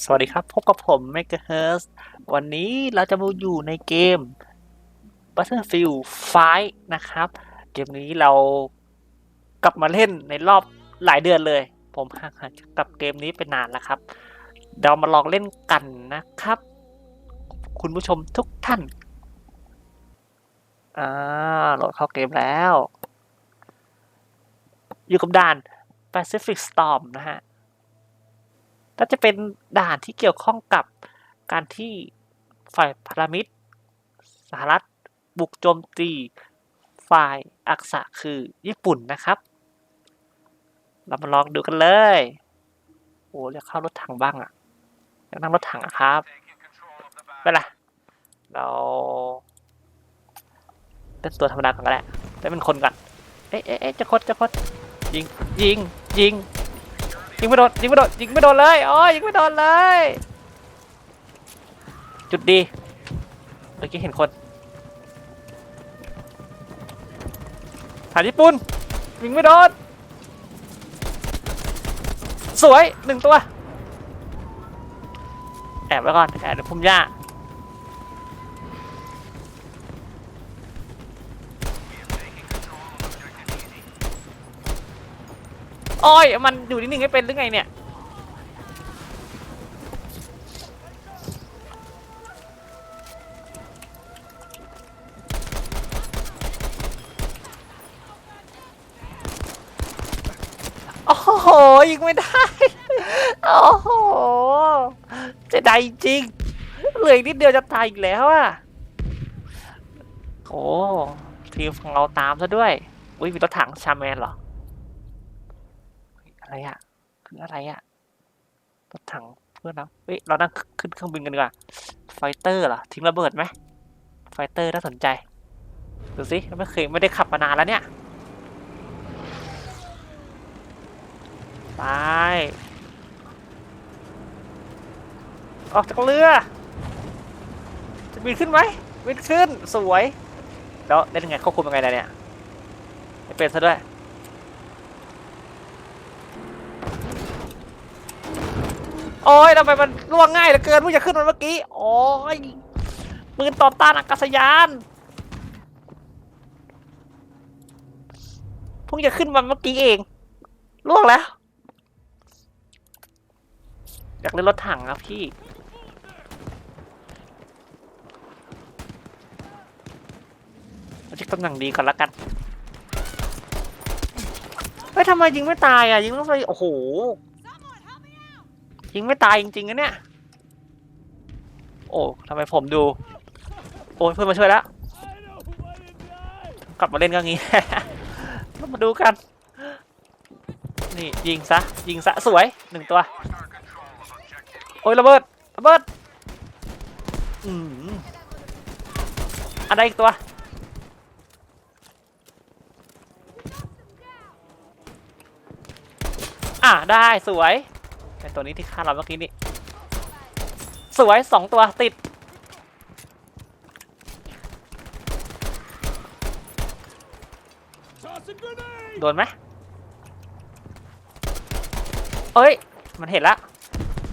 สวัสดีครับ พบกับผม m e g a h e r t z วันนี้เราจะมาอยู่ในเกม Battlefield 5 นะครับ เกมนี้เรากลับมาเล่นในรอบหลายเดือนเลย ผมห่างหายกับเกมนี้ไปนานแล้วครับ เรามาลองเล่นกันนะครับ คุณผู้ชมทุกท่าน อ่าโหลดเข้าเกมแล้ว อยู่กับด่าน Pacific Storm นะฮะ ก็จะเป็นด่านที่เกี่ยวข้องกับการที่ฝ่ายพันธมิตรสหรัฐบุกโจมตีฝ่ายอักษะคือญี่ปุ่นนะครับ เรามาลองดูกันเลย โอ้เรียกเข้ารถถังบ้างอะอยากนั่งรถถังครับไม่เป็นไรเราเล่นตัวธรรมดาก่อนก็ได้ได้เป็นคนก่อนเอ๊ะเอ๊ะเอ๊ะจะคดจะคดยิง ยิง ยิง ยิงไม่โดนยิงไม่โดนยิงไม่โดนเลยอ๋อยิงไม่โดนเลย จุดดีเมื่อกี้เห็นคนฐานญี่ปุ่นยิงไม่โดนสวยหนึ่งตัว แอบไว้ก่อน แอบในพุ่มหญ้า โอ้ยมันอยู่นิดนึงให้เป็นหรือไงเนี่ย โอ้โหยิงไม่ได้ โอ้โหเจะได้จริง เหลืออีกนิดเดียวจะตายอีกแล้วอะ โอ้ทีมของเราตามซะด้วย อุ้ยมีรถถังชาแมนเหรอ อะไรอะคืออะไรอะรถถังเพื่อนเราเฮ้ยเรานั่งขึ้นเครื่องบินกันดีกว่าไฟเตอร์เหรอทิ้งระเบิดไหมไฟเตอร์น่าสนใจดูสิไม่เคยไม่ได้ขับมานานแล้วเนี่ยไปออกจากเรือ จะบินขึ้นไหมบินขึ้นสวย แล้วเล่นยังไงควบคุมยังไงเนี่ยเป็นซะด้วย โอ้ยทำไมมันล่วงง่ายเหลือเกินเพิ่งจะขึ้นมาเมื่อกี้ โอ้ยปืนต่อต้านอากาศยานเพิ่งจะขึ้นมาเมื่อกี้เองล่วงแล้ว อยากเล่นรถถังครับพี่เราจะตำแหน่งดีก่อนละกันเฮ้ยทำไมยิงไม่ตายอะยิงต้องไปโอ้โห ยิงไม่ตายจริงๆนะเนี่ย โอ้ทำไมผมดู โอ้เพื่อนมาช่วยแล้วกลับมาเล่นก็งี้เรามาดูกัน นี่ยิงซะ ยิงซะสวยหนึ่งตัว โอ้ยระเบิดระเบิด อืมอะไรอีกตัวอะได้สวย เป็นตัวนี้ที่ฆ่าเราเมื่อกี้นี่สวยสองตัวติด โดนไหมเอ้ย มันเห็นละ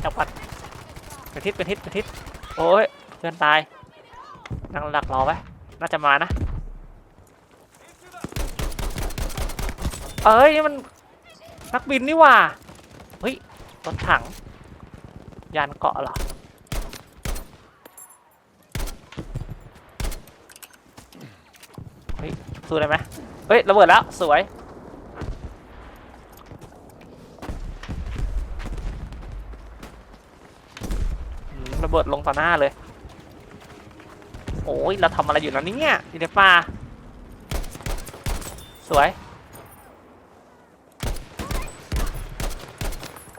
จับปัดเป็นทิศเป็นทิศเป็นทิศโอ้ยเพื่อนตายนั่งหลักรอไว้น่าจะมานะ เอ้ยนี่มันนักบินนี่หว่าเฮ้ย รถถัง ยานเกาะเหรอ เฮ้ย สู้ได้ไหมเฮ้ย ระเบิดแล้ว สวย ระเบิดลงต่อหน้าเลย โอ้ย เราทำอะไรอยู่นะเนี่ยอยู่ในป่า สวย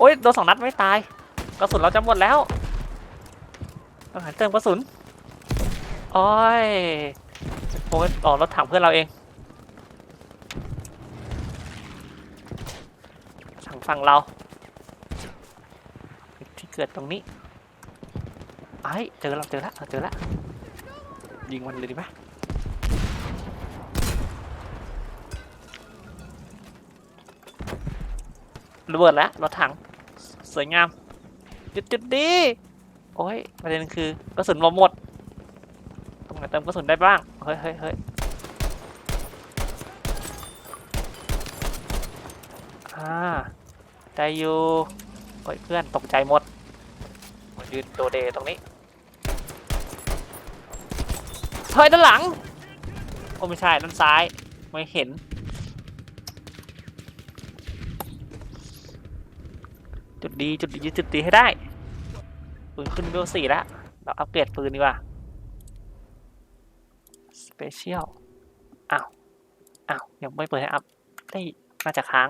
โอ้ยโดนสองนัดไม่ตาย กระสุนเราจะหมดแล้วต้องหาเติมกระสุนโอ้ยโอ้ยออกรถถังเพื่อนเราเองถังฝั่งเรา ที่เกิดตรงนี้ไอ้เจอแล้วเจอแล้วเจอแล้วยิงมันเลยดีไหมระเบิดแล้วรถถัง สวยงาม จุดจุดดี โอ้ยประเด็นคือกระสุนเราหมดตรงไหนเติมกระสุนได้บ้าง เฮ้ยเฮ้ยเฮ้ยอ่าได้อยู่โอ้ยเพื่อนตกใจหมดมายืนโดเดตรงนี้เฮ้ยด้านหลัง โอ้ไม่ใช่ด้านซ้าย ไม่เห็น ดีจุดยึดจุดดีให้ได้ปืนขึ้นเวลสี่แล้วเราอัปเกรดปืนดีกว่าสเปเชียลอ้าวอ้าวยังไม่เปิดให้อัพได้น่าจะค้าง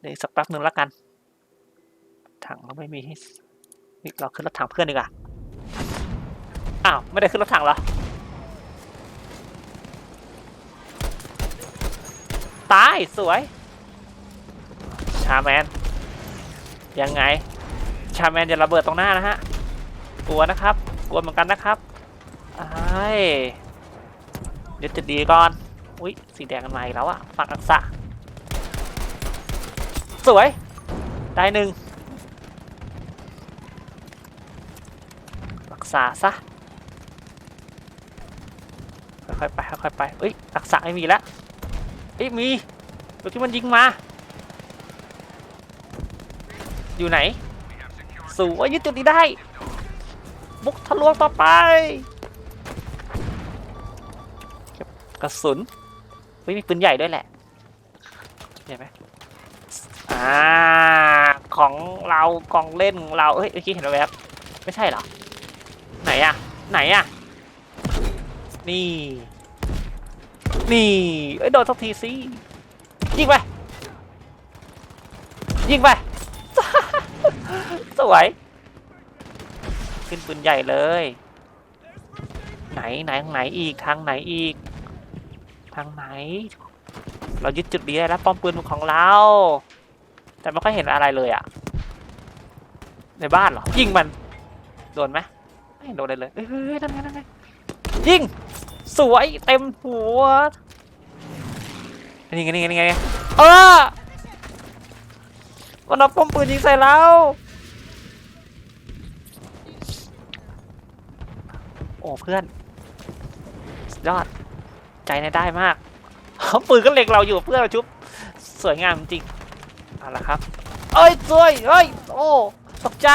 เดี๋ยวสักแป๊บหนึ่งแล้วกัน ถังเราไม่มีให้เฮ้ยเราขึ้นรถถังเพื่อนดีกว่าอ้าวไม่ได้ขึ้นรถถังเหรอตาย สวยชาแมน ยังไง ชาแมนจะระเบิดตรงหน้านะฮะ กลัวนะครับ กลัวเหมือนกันนะครับไอ้เดี๋ยวจะดีก่อน อุ้ยสีแดงกันมาอีกแล้วอะฝั่งอักษะ สวย ได้หนึ่งรักษาซะ ค่อยๆไป ค่อยๆไปเอ้ยรักษาไม่มีแล้วเอ้ย มีตัวที่มันยิงมา อยู่ไหนสูวายึดจุดนี้ได้ บุกทะลวงต่อไปกระสุนเฮ้ยมีปืนใหญ่ด้วยแหละเห็นไหมอ่าของเรากองเล่นของเราเฮ้ยเมื่อกี้เห็นแวบไม่ใช่เหรอ ไหนอะไหนอะนี่ นี่เอ้ยโดนสักทีสิยิงไปยิงไป สวย ขึ้นปืนใหญ่เลย ไหนไหนทางไหนอีกทางไหนอีก ทางไหน เรายึดจุดนี้ได้แล้วป้อมปืนของเรา แต่ไม่ค่อยเห็นอะไรเลยอะในบ้านเหรอยิงมัน โดนไหมไม่โดนเลยเลยเฮ้ยนั่นไงนั่นไงยิงสวยเต็มหัวนี่ไงนี่ไงนี่ไงเออมันเอาป้อมปืนยิงใส่เรา โอ้เพื่อนยอด ใจในได้มากปืนก็เล็งเราอยู่เพื่อนเราชุบ สวยงามจริงเอาละครับ เอ้ยสวยเอ้ย โอ้ตกใจ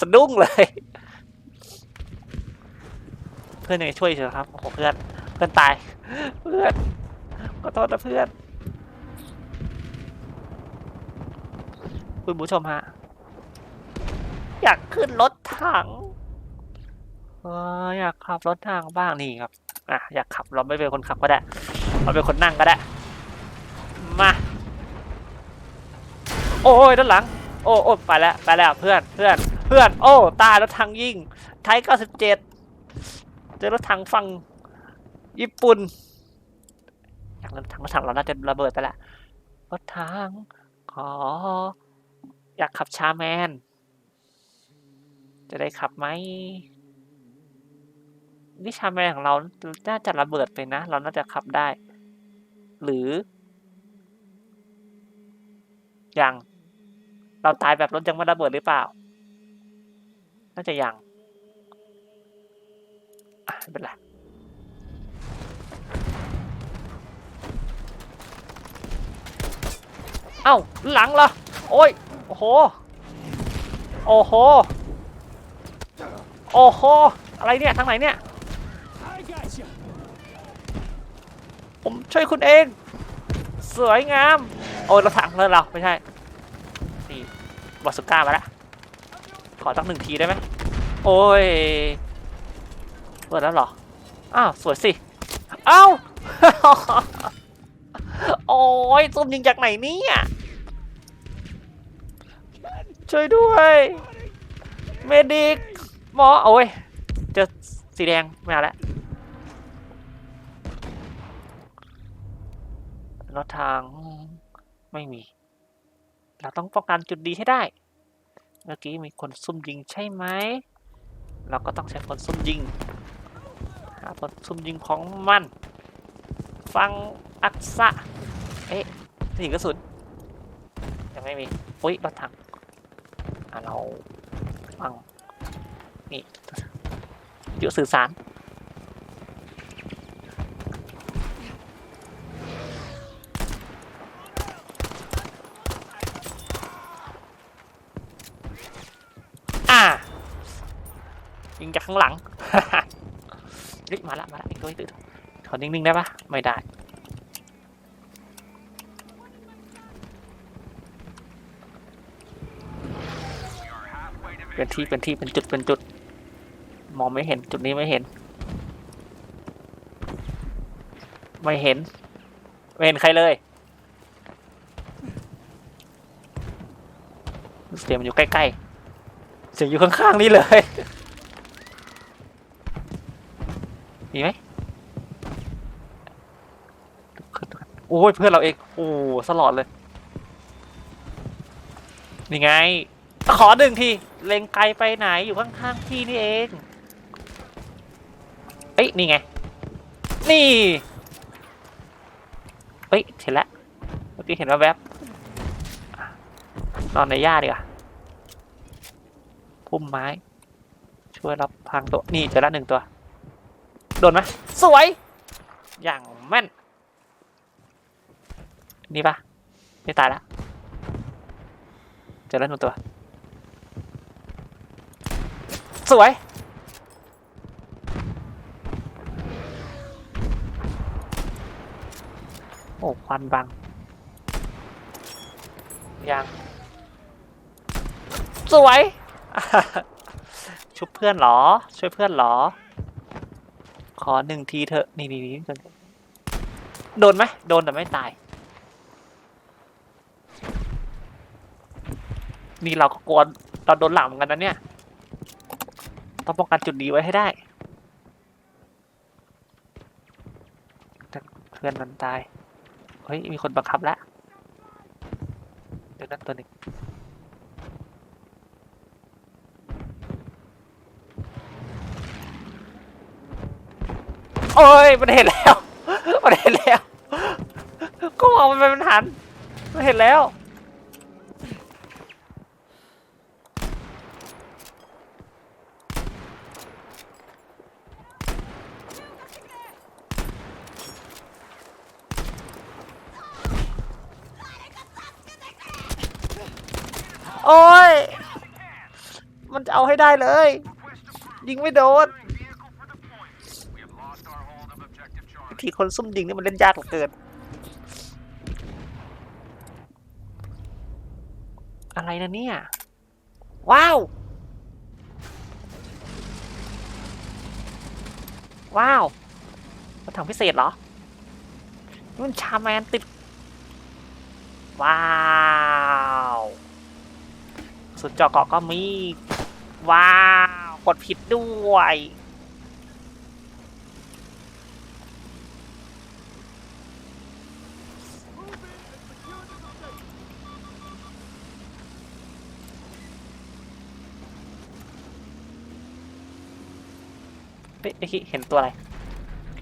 สะดุ้งเลย เพื่อนยังช่วยเฉยครับโอ้เพื่อน เพื่อนตาย เพื่อนขอโทษนะเพื่อน คุณผู้ชมฮะ อยากขึ้นรถถัง เอออยากขับรถถังบ้างนี่ครับ อะอยากขับเราไม่เป็นคนขับก็ได้เราเป็นคนนั่งก็ได้ มา โอ้ยด้านหลัง โอ้โอ้ไปแล้วไปแล้วเพื่อนเพื่อนเพื่อน โอ้ ตายรถถังยิง ไทย97เจ็ดเจอรถถังฝั่งญี่ปุ่นอยากรถถังรถถังเราน่าจะระเบิดไปแล้วรถถังขออยากขับชาแมน จะได้ขับไหม นี่ชาแมนของเรา น่าจะระเบิดไปนะ เราน่าจะขับได้ หรือ ยัง เราตายแบบรถยังไม่ระเบิดหรือเปล่า น่าจะยังอะไม่เป็นไรเอ้า หลังเหรอ โอ้ย โอ้โห โอ้โห โอ้โห อะไรเนี่ย ทางไหนเนี่ย ผมช่วยคุณเอง สวยงาม โอ้ยเราถังเลยเราไม่ใช่นี่บอสุก้ามาแล้วขอสักหนึ่งทีได้ไหมโอ้ยเปิดแล้วเหรอ อ้าว สวยสิ เอ้า โอ้ยซุ่มยิงจากไหนเนี่ย ช่วยด้วย เมดิก หมอ โอ้ย เจอสีแดง ไม่เอาแล้ว รถทางไม่มี เราต้องป้องกันจุดดีให้ได้ เมื่อกี้มีคนซุ่มยิงใช่ไหม เราก็ต้องใช้คนซุ่มยิง หาคนซุ่มยิงของมัน ฟังอักษะ เอ๊ะถึงกระสุน ยังไม่มี อุ้ยรถถังเราฟัง นี่วิทยุสื่อสาร งจากข้างหลังเฮ้ยมาละมาละอีกตัวอีกตัวขอนิ่งๆได้ปะไม่ได้เป็นที่เป็นที่เป็นจุดเป็นจุด มองไม่เห็นจุดนี้ไม่เห็น ไม่เห็น ไม่เห็นใครเลยเสียงมันอยู่ใกล้ๆเสียงอยู่ข้างๆนี่เลย มีไหม โอ้ยเพื่อนเราเองโอ้สลอดเลย นี่ไง ขอหนึ่งทีเล็งไกลไปไหนอยู่ข้างๆพี่นี่เองเอ้ยนี่ไง นี่เฮ้ยเห็นแล้วเมื่อกี้เห็นว่าแวบนอนในหญ้าดีกว่าพุ่มไม้ ช่วยรับพรางตัว นี่เจอแล้วหนึ่งตัว โดนไหมสวย อย่างแม่น นี่ปะไม่ตายละเจอแล้วหนึ่งตัว สวย โอ้ควันบัง ยัง สวย ชุบเพื่อนเหรอ ช่วยเพื่อนเหรอ ขอหนึ่งทีเถอะ นี่นี่นี่โดนไหม โดนแต่ไม่ตาย นี่เราก็กลัวเราโดนหลังเหมือนกันนะเนี่ย ต้องป้องกันจุดดีไว้ให้ได้เพื่อนมันตาย เฮ้ย มีคนบังคับแล้วเดี๋ยวนั่นตัวหนึ่งโอ้ย มันเห็นแล้ว มันเห็นแล้ว ก็มองมันไปมันหัน มันเห็นแล้ว โอ้ย มันจะเอาให้ ได้เลย ยิงไม่โดนทีคนซุ่มยิงนี่มันเล่นยากเหลือเกิน อะไรนะเนี่ย ว้าว ว้าวรถถังพิเศษเหรอนี่มันชาแมนติด ว้าว สุดเจอเกาะก็มี ว้าวกดผิดด้วยเฮ้ยเมื่อกี้เห็นตัวอะไรเค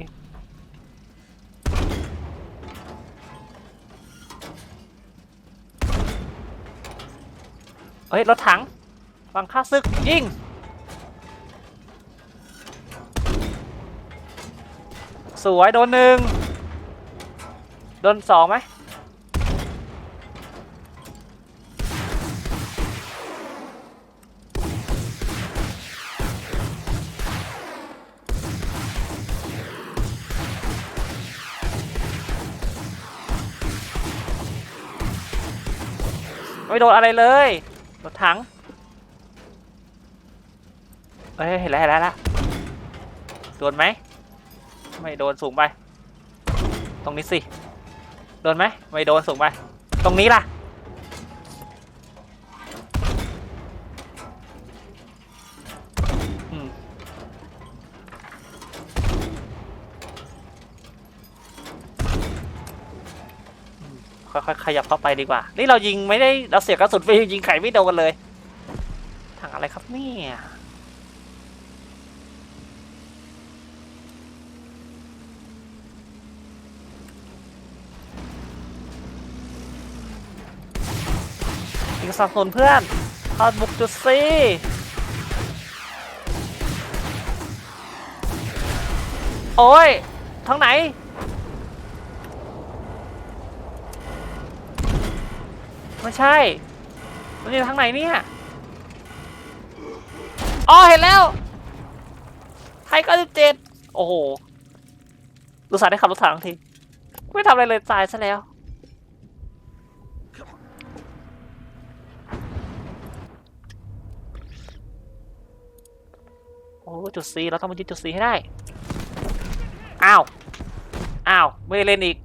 เฮ้ย รถถัง ฟังค่าศึกยิงสวยโดนหนึ่งโดนสองไหมไม่โดนอะไรเลยรถถัง เอ้ยเห็นแล้วเห็นแล้วแล้วโดนไหมไม่โดนสูงไป ตรงนี้สิโดนไหมไม่โดนสูงไป ตรงนี้ล่ะค่อยๆขยับเข้าไปดีกว่า นี่เรายิงไม่ได้ เราเสียกระสุนไปยิงไข่ไม่โดนเลยถังอะไรครับเนี่ย งสับสนเพื่อนพอดบุกจุดซีโอ้ยทางไหน ไม่ใช่ มันอยู่ทางไหนเนี่ย อ๋อ เห็นแล้ว ไทยเก้าสิบเจ็ด โอ้โห รู้สาได้ขับรถถังที ไม่ทำอะไรเลยตายซะแล้ว โอ้จุด C เราต้องมายึดจุด C ให้ได้ อ้าว อ้าว ไม่เล่นอีก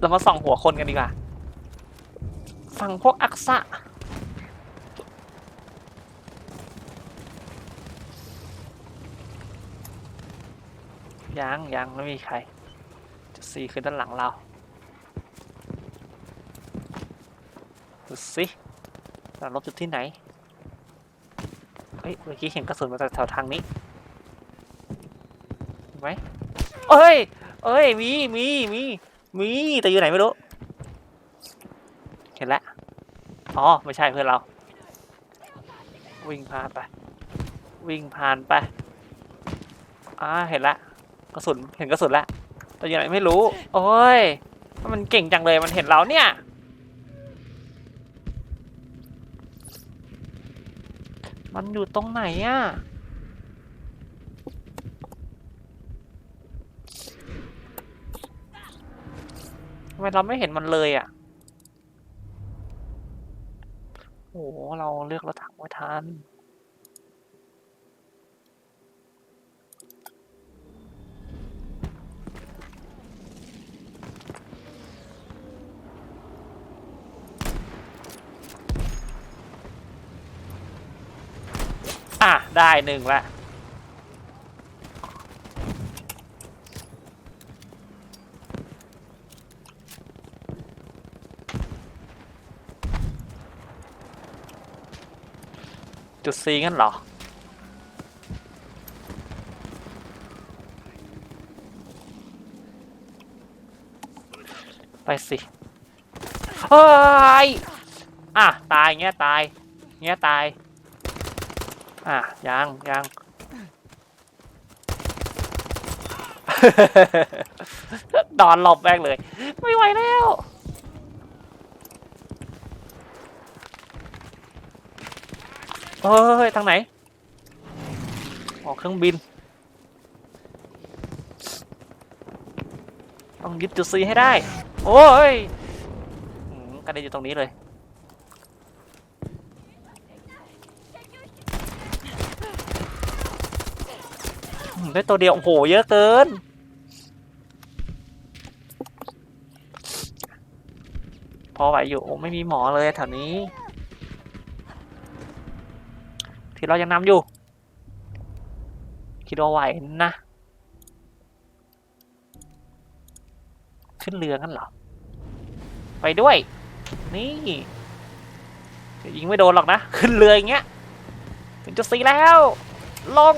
เรามาส่องหัวคนกันดีกว่า ฝั่งพวกอักษะยังยังไม่มีใคร จุด C คือด้านหลังเราดูสิ เราลบจุดที่ไหน เฮ้ย เมื่อกี้เห็นกระสุนมาจากแถวทางนี้เห็นไหมเอ้ย เอ้ย มี มี มี มี แต่อยู่ไหนไม่รู้ เห็นแล้ว อ๋อ ไม่ใช่เพื่อนเรา วิ่งผ่านไป วิ่งผ่านไป อ่า เห็นละกระสุน เห็นกระสุนแล้วแต่อยู่ไหนไม่รู้ โอ้ย มันเก่งจังเลย มันเห็นเราเนี่ย มันอยู่ตรงไหนอะทำไมเราไม่เห็นมันเลยอะโอ้โหเราเลือกรถถังไม่ทัน อะ ได้หนึ่งละจุดซีงั้นเหรอ ไปสิเฮ้ยอะ ตายเงี้ยตาย เงี้ยตาย อะยังยังนอนหลบแม่งเลย ไม่ไหวแล้วเฮ้ย ทางไหน ออกเครื่องบิน ต้องยึดจุดซีให้ได้ โอ้ยกระเด็นอยู่ตรงนี้เลย ได้ตัวเดียว โอ้โห เยอะเกิน พอไหวอยู่ โอ้ไม่มีหมอเลยแถวนี้ ที่เรายังนำอยู่ คิดว่าไหวนะ ขึ้นเรือกันเหรอ ไปด้วย นี่ยวยิงไม่โดนหรอกนะ ขึ้นเรืออย่างเงี้ย ถึงจะสีแล้ว ลง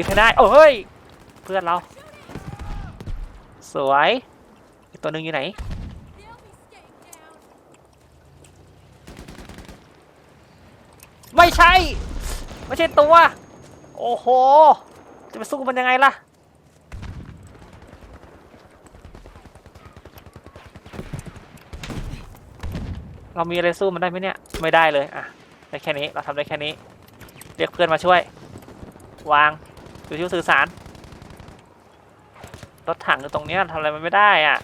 ยึดให้ได้โอ้ยเพื่อนเรา สวยอีกตัวหนึ่งอยู่ไหนไม่ใช่ ไม่ใช่ตัว โอ้โห จะไปสู้มันยังไงล่ะ เรามีอะไรสู้มันได้ไหมเนี่ย ไม่ได้เลย อะ ได้แค่นี้ เราทำได้แค่นี้ เรียกเพื่อนมาช่วย วาง อยู่ที่สื่อสาร รถถังอยู่ตรงเนี้ยทำอะไรมันไม่ได้อะ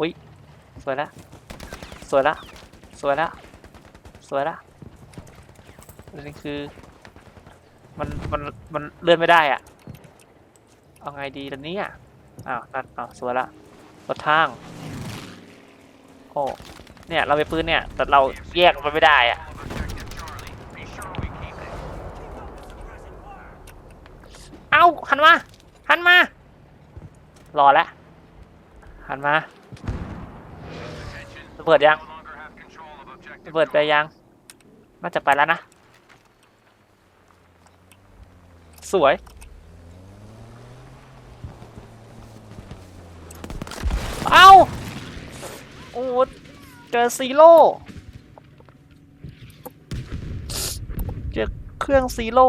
อุ้ย สวยแล้วสวยแล้วสวยแล้วสวยแล้วประเด็นคือ มันมันมันเลื่อนไม่ได้อะเอาไงดีตอนนี้อะอ้าวนั่นอ้าวสวยละรถทางโอ้เนี่ยเราไปปืนเนี่ย แต่เราแยกมันไม่ได้อะเอาหันมาหันมารอแล้วหันมาระเบิดยังระเบิดไปยังน่าจะไปแล้วนะ สวย เอ้า โอ้เจอซีโร่ เจอเครื่องซีโร่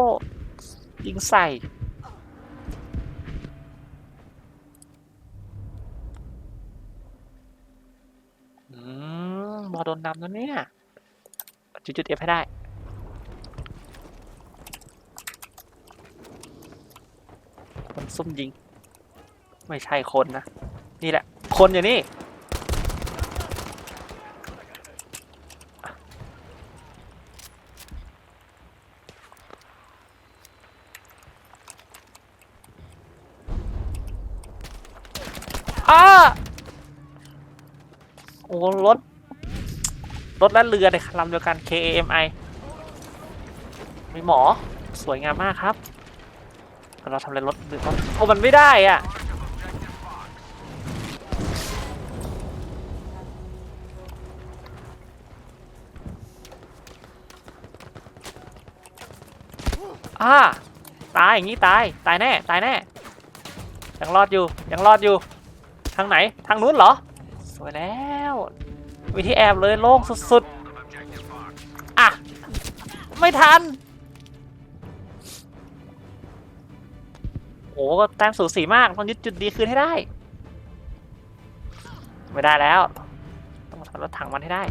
ยิงใส่อืมบอโดนนำแล้วเนี่ยจุดจุดเอฟให้ได้ คน ซุ่มยิง ไม่ใช่คนนะ นี่แหละ คนอยู่นี่ อ้า โอ้รถ รถและเรือในลำเดียวกัน KAMI มีหมอ สวยงามมากครับ เราทำอะไรรถหรือรถโอ้มันไม่ได้อะอ่าตายอย่างนี้ตายตายแน่ตายแน่ยังรอดอยู่ยังรอดอยู่ ทางไหนทางนู้นเหรอ สวยแล้ววิธีแอบเลยโล่งสุดๆอะไม่ทัน ก็แต้มสูสีมากต้องยึดจุดดีคืนให้ได้ ไม่ได้แล้ว ต้องทำรถถังมันให้ได้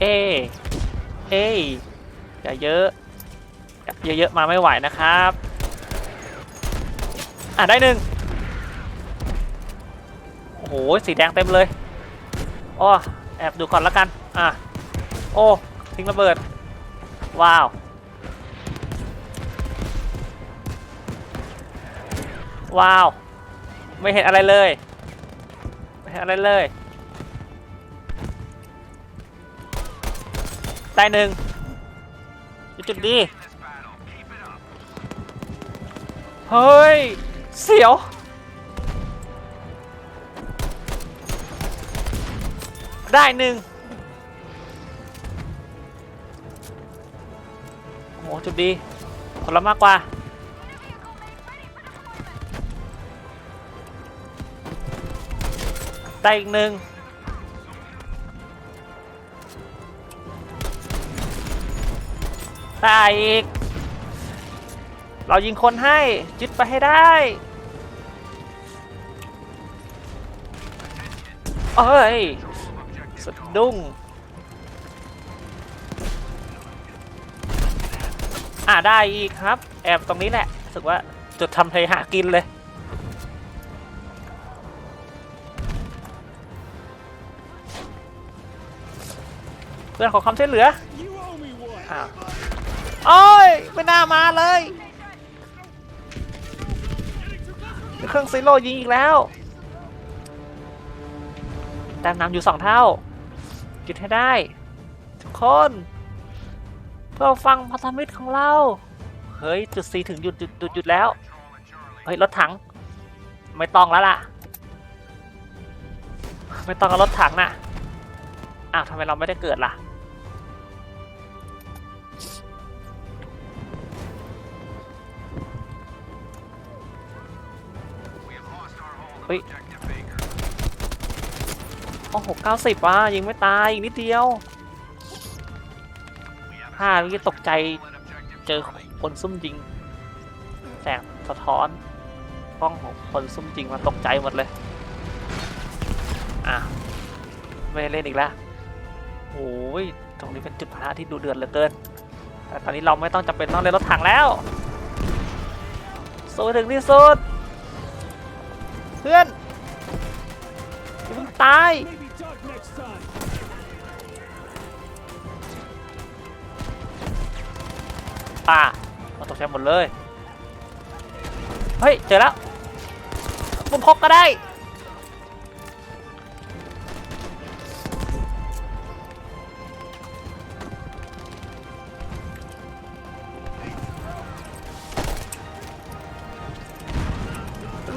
เอเอ้ยอย่าเยอะอย่าเยอะๆมาไม่ไหวนะครับ อะได้หนึ่ง หสีแดงเต็มเลยอ้อแอบดูก่อนล้วกันอะโอ้ทิ้งระเบิด ว้าวว้าว ไม่เห็นอะไรเลย ไม่เห็นอะไรเลยได้หนึ่งจุดดี เฮ้ย เสียว ได้หนึ่งโอ้จุดดีคนละมากกว่าได้อีกหนึ่งได้อีก เรายิงคนให้ยึดไปให้ได้เอ้ย สะดุ้งอ่าได้อีกครับ แอบตรงนี้แหละรู้สึกว่าจุดทำเพลหากินเลย เพื่อนขอความช่วยเหลืออ้าวโอ้ย ไม่น่ามาเลย เครื่องซีโร่ยิงอีกแล้วแต้มน้ำอยู่สองเท่า จุดให้ได้ ทุกคน เพื่อฟังพันธมิตรของเรา เฮ้ย จุดสีถึงหยุดหยุดหยุดหยุดแล้ว เฮ้ย รถถัง ไม่ต้องแล้วล่ะ ไม่ต้องกับรถถังน่ะ อ้าวทำไมเราไม่ได้เกิดล่ะเฮ้ย โอ้โหเก้าสิบว่ะยิงไม่ตายอีกนิดเดียวห้าเมื่อกี้ตกใจเจอคนซุ่มยิงแสงสะท้อนกล้องของคนซุ่มยิงมาตกใจหมดเลย อะ ไม่เล่นอีกแล้วโอ้ย ตรงนี้เป็นจุดพระที่ดูเดือดเหลือเกิน แต่ตอนนี้เราไม่ต้องจำเป็นต้องเล่นรถถังแล้วสู้ถึงที่สุด เพื่อนอย่าเพิ่งตาย ป่ามันตกใจหมดเลย เฮ้ย เจอแล้วปุ่มพกก็ได้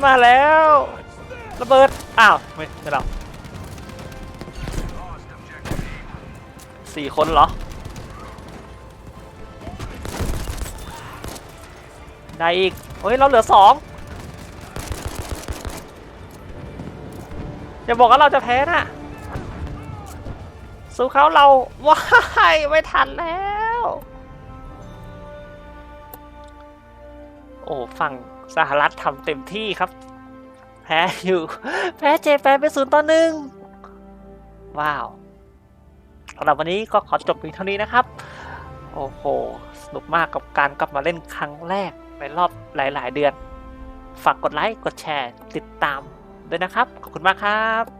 มาแล้ว ระเบิด อ้าว ไม่ไม่เรา สี่คนเหรอ ได้อีกเฮ้ย เราเหลือสองอย่าบอกว่าเราจะแพ้นะสู้เขาเรา ว้าย ไม่ทันแล้ว โอ้ ฝั่งสหรัฐทำเต็มที่ครับ แพ้อยู่ แพ้เจแปนไปศูนย์ต่อหนึ่ง ว้าว สำหรับวันนี้ก็ขอจบเพียงเท่านี้นะครับ โอ้โห สนุกมากกับการกลับมาเล่นครั้งแรกในรอบหลาย ๆ เดือน ฝากกดไลค์ กดแชร์ ติดตามด้วยนะครับ ขอบคุณมากครับ